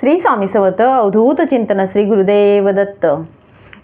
श्री स्वामी समर्थ अवधूत चिंतन श्री गुरुदेव दत्त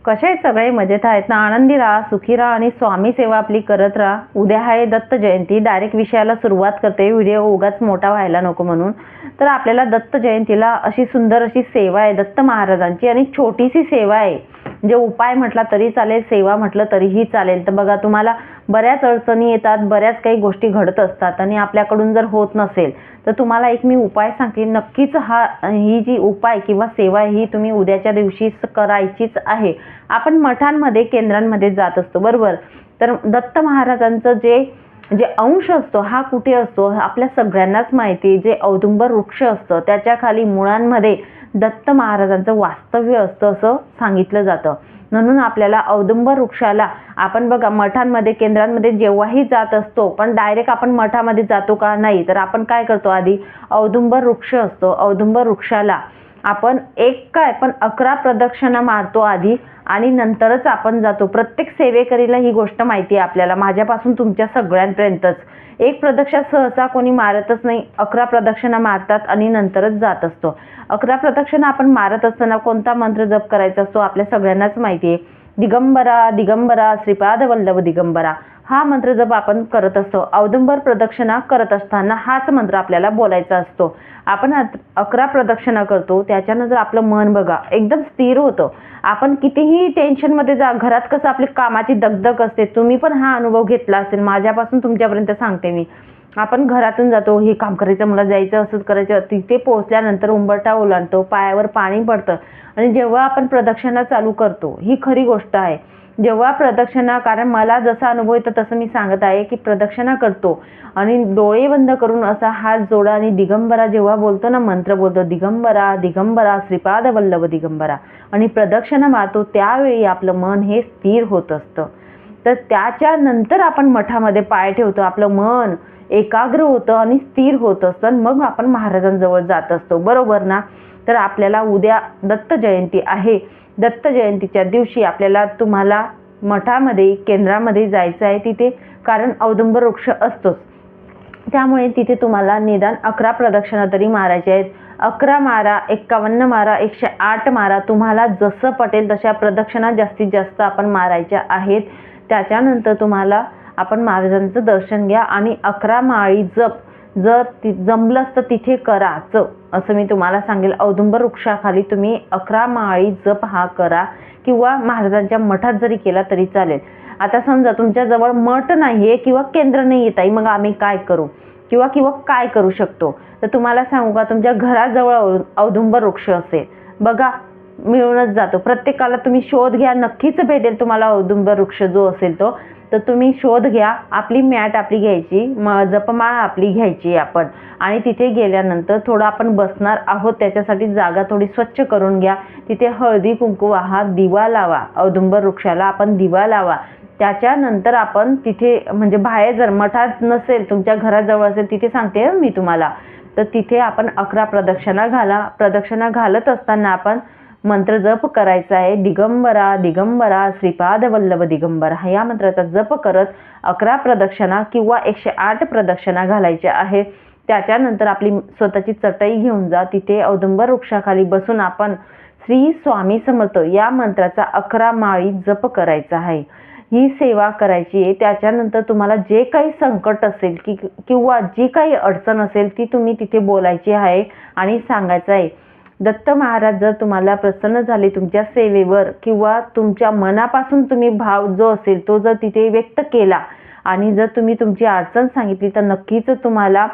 कसे आहेत सगळे मजेत आहेत ना? आनंदी राहा सुखी राहा आणि स्वामी सेवा आपली करत राहा. उद्या आहे दत्त जयंती. डायरेक्ट विषयाला सुरुवात करते. व्हिडिओ उगाच मोठा व्हायला नको म्हणून. तर आपल्याला दत्त जयंतीला अशी सुंदर अशी सेवा आहे. दत्त महाराजांची आणि छोटीशी सेवा आहे. म्हणजे उपाय म्हटला तरी चालेल सेवा म्हटलं तरीही चालेल. तर बघा तुम्हाला बऱ्याच अडचणी येतात बऱ्याच काही गोष्टी घडत असतात आणि आपल्याकडून जर होत नसेल तर तुम्हाला एक मी उपाय सांगते नक्कीच हा ही जी उपाय किंवा सेवा ही तुम्ही उद्याच्या दिवशीच करायचीच आहे. आपण मठांमध्ये केंद्रांमध्ये जात असतो बरोबर? तर दत्त महाराजांचं जे जे अंश असतो हा कुठे असतो? आपल्या सगळ्यांनाच माहिती जे औदुंबर वृक्ष असतं त्याच्याखाली मुळांमध्ये दत्त महाराजांचं वास्तव्य असतं असं सांगितलं जातं. म्हणून आपल्याला औदुंबर वृक्षाला आपण बघा मठांमध्ये केंद्रांमध्ये जेव्हाही जात असतो पण डायरेक्ट आपण मठामध्ये जातो का नाही तर आपण काय करतो आधी? औदुंबर वृक्ष असतो. औदुंबर वृक्षाला आपण एक काय पण अकरा प्रदक्षिणा मारतो आधी आणि नंतरच आपण जातो. प्रत्येक सेवेकरीला ही गोष्ट माहिती आहे आपल्याला. माझ्यापासून तुमच्या सगळ्यांपर्यंतच. एक प्रदक्षा सहसा कोणी मारतच नाही. अकरा प्रदक्षिणा मारतात आणि नंतरच जात असतो. अकरा प्रदक्षिणा आपण मारत असताना कोणता मंत्र जप करायचा असतो? आपल्या सगळ्यांनाच माहिती आहे. दिगंबरा दिगंबरा श्रीपाद वल्लभ दिगंबरा. हा मंत्र जप आपण करत असतो. औदुंबर प्रदक्षिणा करत असताना हाच मंत्र आपल्याला बोलायचा असतो. आपण अकरा प्रदक्षिणा करतो त्याच्यानंतर आपलं मन बघा एकदम स्थिर होतं. आपण कितीही टेन्शनमध्ये जा घरात कसं आपली कामाची दगदग असते तुम्ही पण हा अनुभव घेतला असेल माझ्यापासून तुमच्यापर्यंत सांगते मी. आपण घरातून जातो हे काम करायचं मला जायचं असंच करायचं तिथे पोहोचल्यानंतर उंबरटा ओलांडतो पायावर पाणी पडतं. आणि जेव्हा आपण प्रदक्षिणा चालू करतो ही खरी गोष्ट आहे. जेव्हा प्रदक्षिणा कारण मला जसा अनुभव येतो तसं मी सांगत आहे की प्रदक्षिणा करतो आणि डोळे बंद करून असा हात जोडा आणि दिगंबरा जेव्हा बोलतो ना मंत्र बोलतो दिगंबरा दिगंबरा श्रीपाद वल्लभ दिगंबरा आणि प्रदक्षिणा मारतो त्यावेळी आपलं मन हे स्थिर होत असतं. तर त्याच्यानंतर आपण मठामध्ये पाय ठेवतो आपलं मन एकाग्र होतं आणि स्थिर होत असतं मग आपण महाराजांजवळ जात असतो. बरोबर ना? तर आपल्याला उद्या दत्त जयंती आहे. दत्त जयंतीच्या दिवशी आपल्याला तुम्हाला मठामध्ये केंद्रामध्ये जायचं आहे तिथे कारण औदुंबर वृक्ष असतोच. त्यामुळे तिथे तुम्हाला निदान अकरा प्रदक्षिणा तरी मारायच्या आहेत. अकरा मारा एक्कावन्न मारा एकशे आठ मारा तुम्हाला जसं पटेल तशा प्रदक्षिणा जास्तीत जास्त आपण मारायच्या आहेत. त्याच्यानंतर तुम्हाला आपण महाराजांचं दर्शन घ्या आणि अकरा माळी जप जर ती जमलंच तर तिथे कराच असं मी तुम्हाला सांगेल. औदुंबर वृक्षाखाली तुम्ही अकरा माळी जप हा करा किंवा महाराजांच्या मठात जरी केला तरी चालेल. आता समजा तुमच्याजवळ मठ नाही आहे किंवा केंद्र नाही येत आहे मग आम्ही काय करू? किंवा किंवा काय करू शकतो? तर तुम्हाला सांगू का तुमच्या घराजवळ औदुंबर वृक्ष असेल. बघा मिळूनच जातो. प्रत्येकाला तुम्ही शोध घ्या. नक्कीच भेटेल तुम्हाला औदुंबर वृक्ष जो असेल तो. तर तुम्ही शोध घ्या. आपली मॅट आपली घ्यायची म जपमाळ आपली घ्यायची आपण. आणि तिथे गेल्यानंतर थोडं आपण बसणार आहोत. त्याच्यासाठी जागा थोडी स्वच्छ करून घ्या. तिथे हळदी कुंकू वाहा दिवा लावा. औदुंबर वृक्षाला आपण दिवा लावा. त्याच्यानंतर आपण तिथे म्हणजे बाहेर जर मठात नसेल तुमच्या घराजवळ असेल तिथे सांगते मी तुम्हाला. तर तिथे आपण अकरा प्रदक्षिणा घाला. प्रदक्षिणा घालत असताना आपण मंत्र जप करायचा आहे. दिगंबरा दिगंबरा श्रीपाद वल्लभ दिगंबरा. या मंत्राचा जप करत अकरा प्रदक्षिणा किंवा एकशे आठ प्रदक्षिणा घालायच्या आहे. त्याच्यानंतर आपली स्वतःची चटई घेऊन जा. तिथे औदुंबर वृक्षाखाली बसून आपण श्री स्वामी समर्थ या मंत्राचा अकरा माळी जप करायचा आहे. ही सेवा करायची आहे. त्याच्यानंतर तुम्हाला जे काही संकट असेल की किंवा जी काही अडचण असेल ती तुम्ही तिथे बोलायची आहे आणि सांगायचं आहे. दत्त महाराज जर तुम्हाला प्रसन्न झाले तुमच्या सेवेवर किंवा तुमच्या मनापासून तुम्ही भाव जो असेल तो जर तिथे व्यक्त केला आणि जर तुम्ही तुमची अडचण सांगितली तर नक्कीच तुम्हाला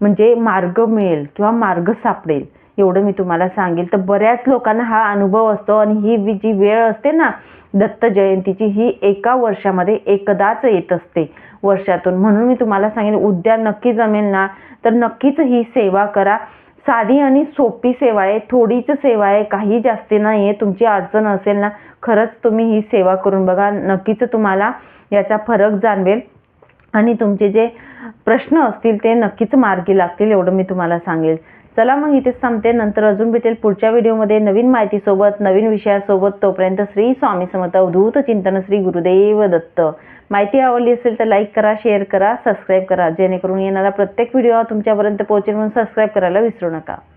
म्हणजे मार्ग मिळेल किंवा मार्ग सापडेल. एवढं मी तुम्हाला सांगेल. तर बऱ्याच लोकांना हा अनुभव असतो आणि ही जी वेळ असते ना दत्त जयंतीची ही एका वर्षामध्ये एकदाच येत असते वर्षातून. म्हणून मी तुम्हाला सांगेन उद्या नक्की जमेल ना तर नक्कीच ही सेवा करा. साधी आणि सोपी सेवा आहे थोडीच सेवा आहे काही जास्ती नाही आहे तुमची अडचण असेल ना खरंच तुम्ही ही सेवा करून बघा नक्कीच तुम्हाला याचा फरक जाणवेल. आणि तुमचे जे प्रश्न असतील ते नक्कीच मार्गी लागतील एवढं मी तुम्हाला सांगेल. चला मग इथेच थांबते. नंतर अजून भेटेल पुढच्या व्हिडिओमध्ये नवीन माहितीसोबत नवीन विषयासोबत. तोपर्यंत श्री स्वामी समर्थ अवधूत चिंतन श्री गुरुदेव दत्त. माहिती आवडली असेल तर लाईक करा शेअर करा सबस्क्राईब करा. जेणेकरून येणारा प्रत्येक व्हिडिओ तुमच्यापर्यंत पोहोचेल म्हणून सबस्क्राईब करायला विसरू नका.